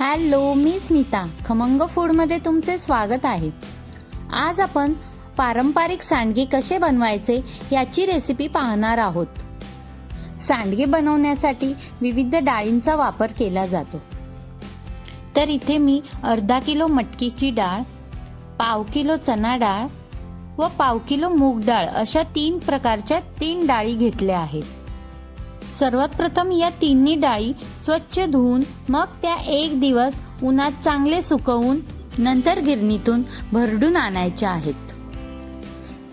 Hello मी स्मिता. खमंग फूडमध्ये तुमचे स्वागत आहे. आज आपण पारंपरिक सांडगे कसे बनवायचे याची रेसिपी पाहणार आहोत. सांडगे बनवण्यासाठी विविध डाळींचा वापर केला जातो. तर इथे मी अर्धा किलो मटकीची डाळ पाव किलो चना डाळ व पाव किलो मूग डाळ अशा तीन प्रकारच्या तीन डाळी घेतल्या आहेत. सर्वात प्रथम या तिन्ही डाळी स्वच्छ धुवून मग त्या एक दिवस उन्हात चांगले सुकवून नंतर गिरणीतून भरडून आणायच्या आहेत.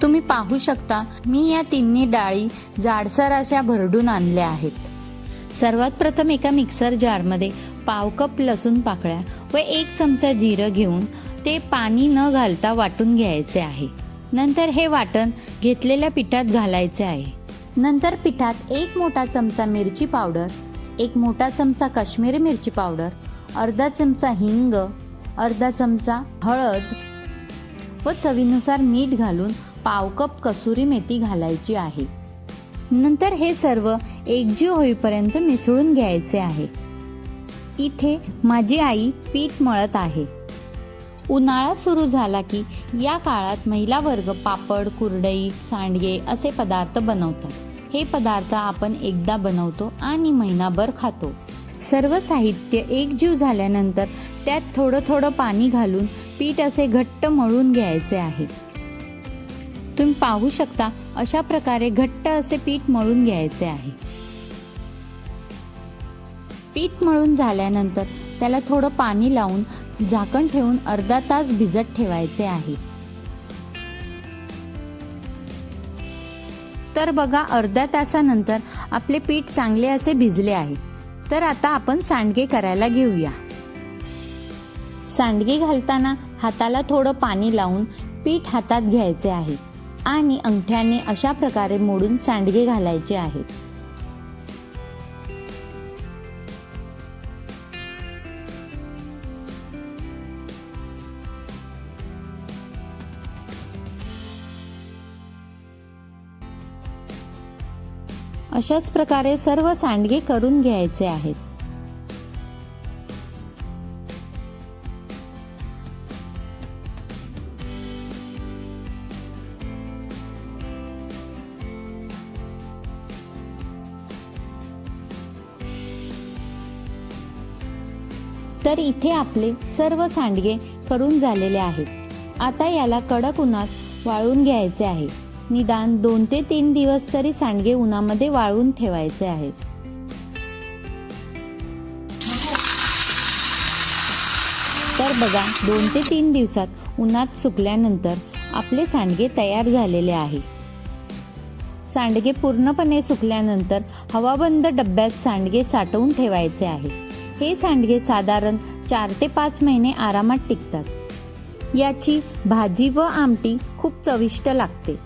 तुम्ही पाहू शकता मी या तिन्ही डाळी जाडसर अशा भरडून आणल्या आहेत. सर्वात प्रथम एका मिक्सर जारमध्ये पाव कप लसूण पाकळ्या व एक चमचा जिरं घेऊन ते पाणी न घालता वाटून घ्यायचे आहे. नंतर हे वाटण घेतलेल्या पिठात घालायचे आहे. नंतर पिठात एक मोठा चमचा मिरची पावडर एक मोठा चमचा काश्मीरी मिरची पावडर अर्धा चमचा हिंग अर्धा चमचा हळद व चवीनुसार मीठ घालून पाव कप कसुरी मेथी घालायची आहे. नंतर हे सर्व एकजीव होईपर्यंत मिसळून घ्यायचे आहे. इथे माझी आई पीठ मळत आहे. उन्हाळा सुरू झाला की या काळात महिला वर्ग पापड कुरडई सांडगे असे पदार्थ बनवतात. हे पदार्थ आपण एकदा बनवतो आणि महिनाभर खातो. सर्व साहित्य एकजीव झाल्यानंतर त्यात थोडं थोडं पाणी घालून पीठ असे घट्ट मळून घ्यायचे आहे. तुम्ही पाहू शकता अशा प्रकारे घट्ट असे पीठ मळून घ्यायचे आहे. पीठ मळून झाल्यानंतर त्याला थोडं पाणी लावून झाकण ठेवून अर्धा तास भिजत ठेवायचे आहे. तर बघा अर्ध्या तासानंतर आपले पीठ चांगले असे भिजले आहे. तर आता आपण सांडगे करायला घेऊया. सांडगे घालताना हाताला थोडं पाणी लावून पीठ हातात घ्यायचे आहे आणि अंगठ्याने अशा प्रकारे मोडून सांडगे घालायचे आहेत. अशाच प्रकारे सर्व सांडगे करून घ्यायचे आहेत. तर इथे आपले सर्व सांडगे करून झालेले आहेत. आता याला कडक उन्हात वाळून घ्यायचे आहे. निदान दोन ते तीन दिवस तरी सांडगे उन्हामध्ये वाळून ठेवायचे आहेत. तर बघा दोन ते तीन दिवसात उन्हात सुकल्यानंतर आपले सांडगे तयार झालेले आहे. सांडगे पूर्णपणे सुकल्यानंतर हवाबंद डब्यात सांडगे साठवून ठेवायचे आहे. हे सांडगे साधारण चार ते पाच महिने आरामात टिकतात. याची भाजी व आमटी खूप चविष्ट लागते.